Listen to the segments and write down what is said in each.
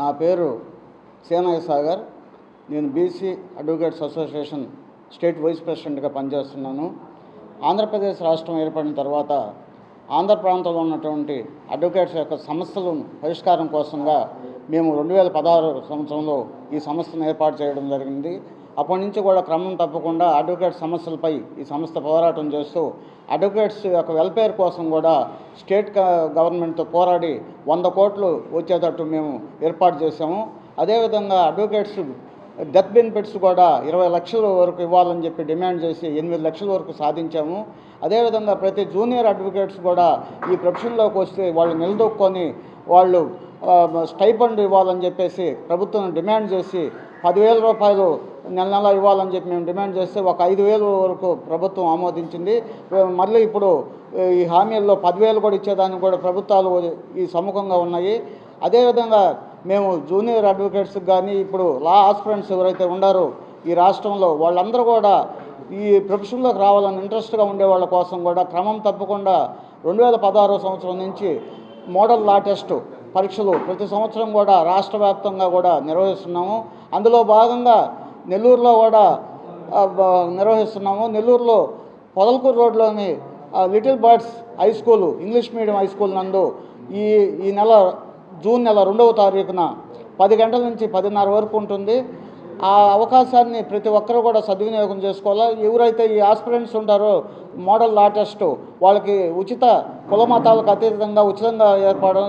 నా పేరు సేనయ్య సాగర్. నేను BC advocates association state vice ప్రెసిడెంట్గా పనిచేస్తున్నాను. ఆంధ్రప్రదేశ్ రాష్ట్రం ఏర్పడిన తర్వాత ఆంధ్ర ప్రాంతంలో ఉన్నటువంటి అడ్వకేట్స్ యొక్క సమస్యలు పరిష్కారం కోసంగా మేము రెండు వేల పదహారు సంవత్సరంలో ఈ సంస్థను ఏర్పాటు చేయడం జరిగింది. అప్పటి నుంచి కూడా క్రమం తప్పకుండా అడ్వకేట్ సమస్యలపై ఈ సంస్థ పోరాటం చేస్తూ అడ్వకేట్స్ యొక్క వెల్ఫేర్ కోసం కూడా స్టేట్ గవర్నమెంట్తో పోరాడి వంద కోట్లు వచ్చేటట్టు మేము ఏర్పాటు చేసాము అదేవిధంగా అడ్వకేట్స్ డెత్ బెనిఫిట్స్ కూడా ఇరవై లక్షల వరకు ఇవ్వాలని చెప్పి డిమాండ్ చేసి ఎనిమిది లక్షల వరకు సాధించాము. అదేవిధంగా ప్రతి జూనియర్ అడ్వకేట్స్ కూడా ఈ ప్రొఫెషన్లోకి వస్తే వాళ్ళు నిలదొక్కొని వాళ్ళు స్టైపండ్ ఇవ్వాలని చెప్పేసి ప్రభుత్వం డిమాండ్ చేసి పదివేల రూపాయలు నెల నెల ఇవ్వాలని చెప్పి మేము డిమాండ్ చేస్తే ఒక ఐదు వేలు వరకు ప్రభుత్వం ఆమోదించింది. మళ్ళీ ఇప్పుడు ఈ హామీల్లో పదివేలు కూడా ఇచ్చేదానికి కూడా ప్రభుత్వాలు ఈ సముఖంగా ఉన్నాయి. అదేవిధంగా మేము జూనియర్ అడ్వకేట్స్కి కానీ ఇప్పుడు లా ఆస్పిరెంట్స్ ఎవరైతే ఉండారో ఈ రాష్ట్రంలో వాళ్ళందరూ కూడా ఈ ప్రొఫెషన్లోకి రావాలని ఇంట్రెస్ట్గా ఉండే వాళ్ళ కోసం కూడా క్రమం తప్పకుండా రెండు వేల పదహారో సంవత్సరం నుంచి మోడల్ లా టెస్ట్ పరీక్షలు ప్రతి సంవత్సరం కూడా రాష్ట్ర వ్యాప్తంగా కూడా నిర్వహిస్తున్నాము. అందులో భాగంగా నెల్లూరులో కూడా నిర్వహిస్తున్నాము. నెల్లూరులో పొదలకూరు రోడ్లోని little birds high school English medium high school నందు ఈ ఈ నెల జూన్ నెల రెండవ తారీఖున పది గంటల నుంచి పదిన్నర వరకు ఉంటుంది. ఆ అవకాశాన్ని ప్రతి ఒక్కరూ కూడా సద్వినియోగం చేసుకోవాలా? ఎవరైతే ఈ ఆస్పిరెంట్స్ ఉంటారో మోడల్ ఆర్టిస్టు వాళ్ళకి ఉచిత కుల మతాలకు అతీతంగా ఉచితంగా ఏర్పాటు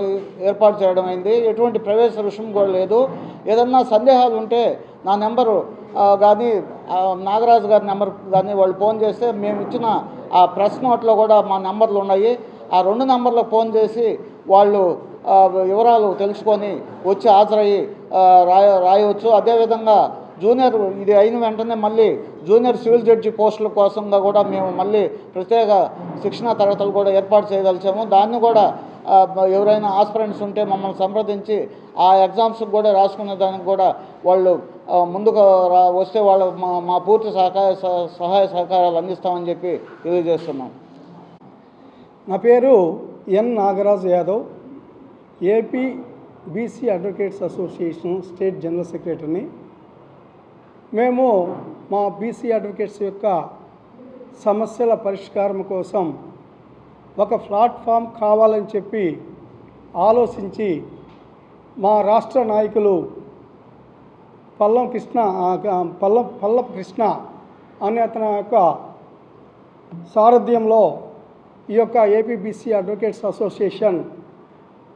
ఏర్పాటు చేయడం అయింది. ఎటువంటి ప్రవేశ రుసుము కూడా లేదు. ఏదన్నా సందేహాలు ఉంటే నా నెంబరు కానీ నాగరాజు గారి నెంబర్ కానీ వాళ్ళు ఫోన్ చేస్తే మేము ఇచ్చిన ఆ ప్రెస్ నోట్లో కూడా మా నెంబర్లు ఉన్నాయి. ఆ రెండు నెంబర్లకు ఫోన్ చేసి వాళ్ళు వివరాలు తెలుసుకొని వచ్చి హాజరయ్యి రాయ రాయవచ్చు. అదేవిధంగా జూనియర్ ఇది అయిన వెంటనే మళ్ళీ జూనియర్ సివిల్ జడ్జి పోస్టుల కోసంగా కూడా మేము మళ్ళీ ప్రత్యేక శిక్షణా తరగతులు కూడా ఏర్పాటు చేయదలిచాము. దాన్ని కూడా ఎవరైనా ఆస్పిరెంట్స్ ఉంటే మమ్మల్ని సంప్రదించి ఆ ఎగ్జామ్స్కి కూడా రాసుకునే దానికి కూడా వాళ్ళు ముందుకు రా వస్తే వాళ్ళు మా మా పూర్తి సహకార సహ- సహాయ సహకారాలు అందిస్తామని చెప్పి తెలియజేస్తున్నాం. నా పేరు N Nagaraj Yadav. AP BC advocates association state general సెక్రటరీని. మేము మా బీసీ అడ్వకేట్స్ యొక్క సమస్యల పరిష్కారం కోసం ఒక ప్లాట్ఫామ్ కావాలని చెప్పి ఆలోచించి మా రాష్ట్ర నాయకులు పల్లం కృష్ణ ఆ, పల్లం పల్లపు కృష్ణ అనే అతని యొక్క సారథ్యంలో ఈ యొక్క ఏపీబీసీ అడ్వకేట్స్ అసోసియేషన్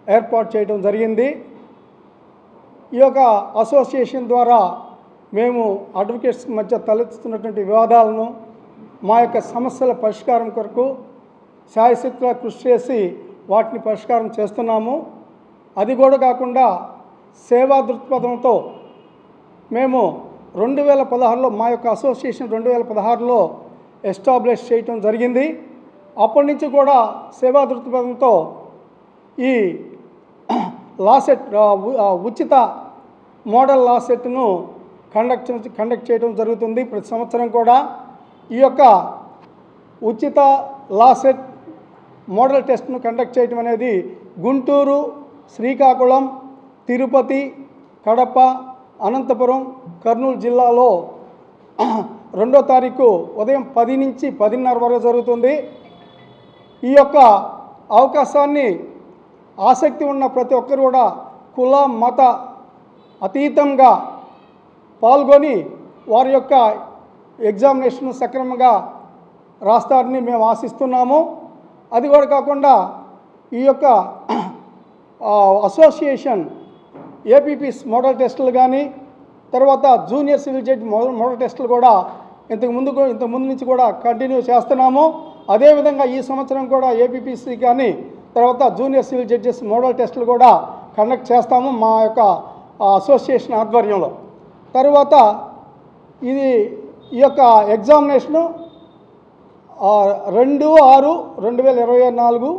ఏర్పాటు చేయడం జరిగింది. ఈ యొక్క అసోసియేషన్ ద్వారా మేము అడ్వకేట్స్ మధ్య తలెత్తుతున్నటువంటి వివాదాలను మా యొక్క సమస్యల పరిష్కారం కొరకు శాయశక్తిగా కృషి చేసి వాటిని పరిష్కారం చేస్తున్నాము. అది కూడా కాకుండా సేవా దృక్పథంతో మేము రెండు వేల పదహారులో మా యొక్క అసోసియేషన్ రెండు వేల పదహారులో ఎస్టాబ్లిష్ చేయటం జరిగింది. అప్పటి నుంచి కూడా సేవా దృక్పథంతో ఈ లాసెట్ ఉచిత మోడల్ లాసెట్ను కండక్ట్ కండక్ట్ చేయడం జరుగుతుంది ప్రతి సంవత్సరం కూడా. ఈ యొక్క ఉచిత లాసెట్ మోడల్ టెస్ట్ను కండక్ట్ చేయడం అనేది గుంటూరు శ్రీకాకుళం తిరుపతి కడప అనంతపురం కర్నూలు జిల్లాలో రెండో తారీఖు ఉదయం పది నుంచి పదిన్నర వరకు జరుగుతుంది. ఈ యొక్క అవకాశాన్ని ఆసక్తి ఉన్న ప్రతి ఒక్కరు కూడా కుల మత అతీతంగా పాల్గొని వారి యొక్క ఎగ్జామినేషన్ సక్రమంగా రాస్తారని మేము ఆశిస్తున్నాము. అది కూడా కాకుండా ఈ యొక్క అసోసియేషన్ ఏపీపీస్ మోడల్ టెస్టులు కానీ తర్వాత junior civil judge model model టెస్టులు కూడా ఇంతకు ముందు ఇంతకు ముందు నుంచి కూడా కంటిన్యూ చేస్తున్నాము. అదేవిధంగా ఈ సంవత్సరం కూడా ఏపీపీసీ కానీ తర్వాత జూనియర్ సివిల్ జడ్జెస్ మోడల్ టెస్టులు కూడా కండక్ట్ చేస్తాము మా యొక్క అసోసియేషన్ ఆధ్వర్యంలో. తర్వాత ఇది ఈ యొక్క ఎగ్జామినేషను రెండు ఆరు రెండు వేల ఇరవై నాలుగు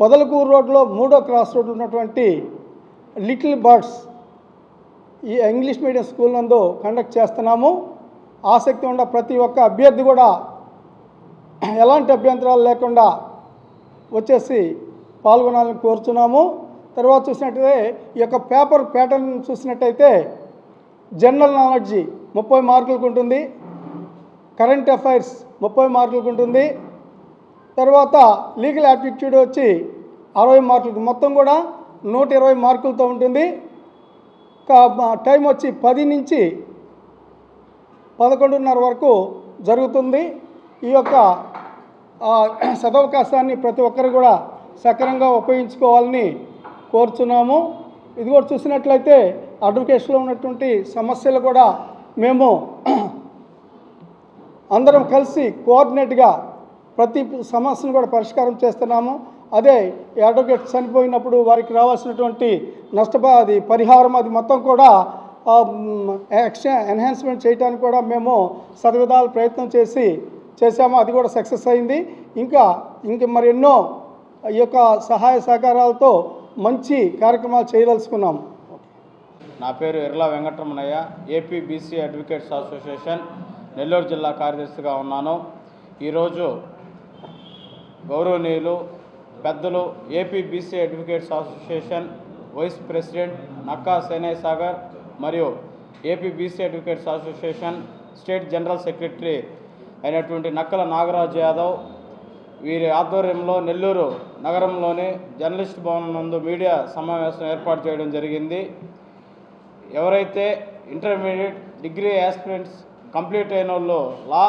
పొదలకూరు రోడ్లో మూడో క్రాస్ రోడ్లు ఉన్నటువంటి లిటిల్ బర్డ్స్ ఈ ఇంగ్లీష్ మీడియం స్కూల్ నందు కండక్ట్ చేస్తున్నాము. ఆసక్తి ఉన్న ప్రతి ఒక్క అభ్యర్థి కూడా ఎలాంటి అభ్యంతరాలు లేకుండా వచ్చేసి పాల్గొనాలని కోరుచున్నాము. తర్వాత చూసినట్టయితే ఈ యొక్క పేపర్ ప్యాటర్న్ చూసినట్టయితే జనరల్ నాలెడ్జి ముప్పై మార్కులకు ఉంటుంది. కరెంట్ అఫైర్స్ ముప్పై మార్కులకు ఉంటుంది. తర్వాత లీగల్ యాప్టిట్యూడ్ వచ్చి అరవై మార్కులకు మొత్తం కూడా నూట ఇరవై మార్కులతో ఉంటుంది. టైం వచ్చి పది నుంచి పదకొండున్నర వరకు జరుగుతుంది. ఈ యొక్క సదవకాశాన్ని ప్రతి ఒక్కరు కూడా సక్రమంగా ఉపయోగించుకోవాలని కోరుచున్నాము. ఇది కూడా చూసినట్లయితే అడ్వకేషన్లో ఉన్నటువంటి సమస్యలు కూడా మేము అందరం కలిసి కోఆర్డినేట్గా ప్రతి సమస్యను కూడా పరిష్కారం చేస్తున్నాము. అదే ఈ అడ్వకేట్ చనిపోయినప్పుడు వారికి రావాల్సినటువంటి నష్టప అది పరిహారం అది మొత్తం కూడా ఆ, ఎక్స్ట్రా ఎన్హాన్స్మెంట్ చేయడానికి కూడా మేము సర్వదాల ప్రయత్నం చేసి చేశాము. అది కూడా సక్సెస్ అయింది. ఇంకా ఇంక మరెన్నో ఈ యొక్క సహాయ సహకారాలతో మంచి కార్యక్రమాలు చేయదలుచుకున్నాము నా పేరు Erla Venkataramanaiah AP BC advocates association Nellore జిల్లా కార్యదర్శిగా ఉన్నాను. ఈరోజు గౌరవనీయులు పెద్దలు AP BC advocates association vice president Nakka Senaiah Sagar మరియు AP BC advocates association state general secretary అయినటువంటి నక్కల నాగరాజ్ యాదవ్ వీరి ఆధ్వర్యంలో నెల్లూరు నగరంలోని జర్నలిస్ట్ భవనం నందు మీడియా సమావేశం ఏర్పాటు చేయడం జరిగింది. ఎవరైతే ఇంటర్మీడియట్ డిగ్రీ యాస్పిరెంట్స్ కంప్లీట్ అయిన వాళ్ళు లా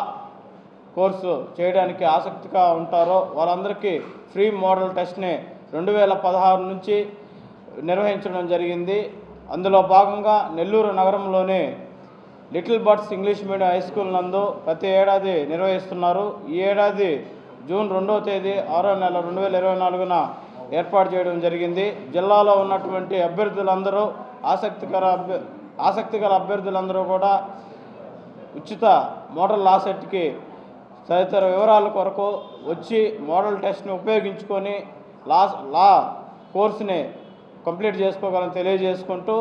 కోర్సు చేయడానికి ఆసక్తిగా ఉంటారో వాళ్ళందరికీ ఫ్రీ మోడల్ టెస్ట్ని రెండు వేల పదహారు నుంచి నిర్వహించడం జరిగింది. అందులో భాగంగా నెల్లూరు నగరంలోని little birds English medium high school నందు ప్రతి ఏడాది నిర్వహిస్తున్నారు. ఈ ఏడాది జూన్ రెండవ తేదీ ఆరో నెల రెండు వేల ఇరవై నాలుగున ఏర్పాటు చేయడం జరిగింది. జిల్లాలో ఉన్నటువంటి అభ్యర్థులందరూ ఆసక్తికర అభ్య ఆసక్తిగల అభ్యర్థులందరూ కూడా ఉచిత మోడల్ లా తదితర వివరాల కొరకు వచ్చి మోడల్ టెస్ట్ని ఉపయోగించుకొని లా లా కోర్సుని కంప్లీట్ చేసుకోగలని తెలియజేసుకుంటూ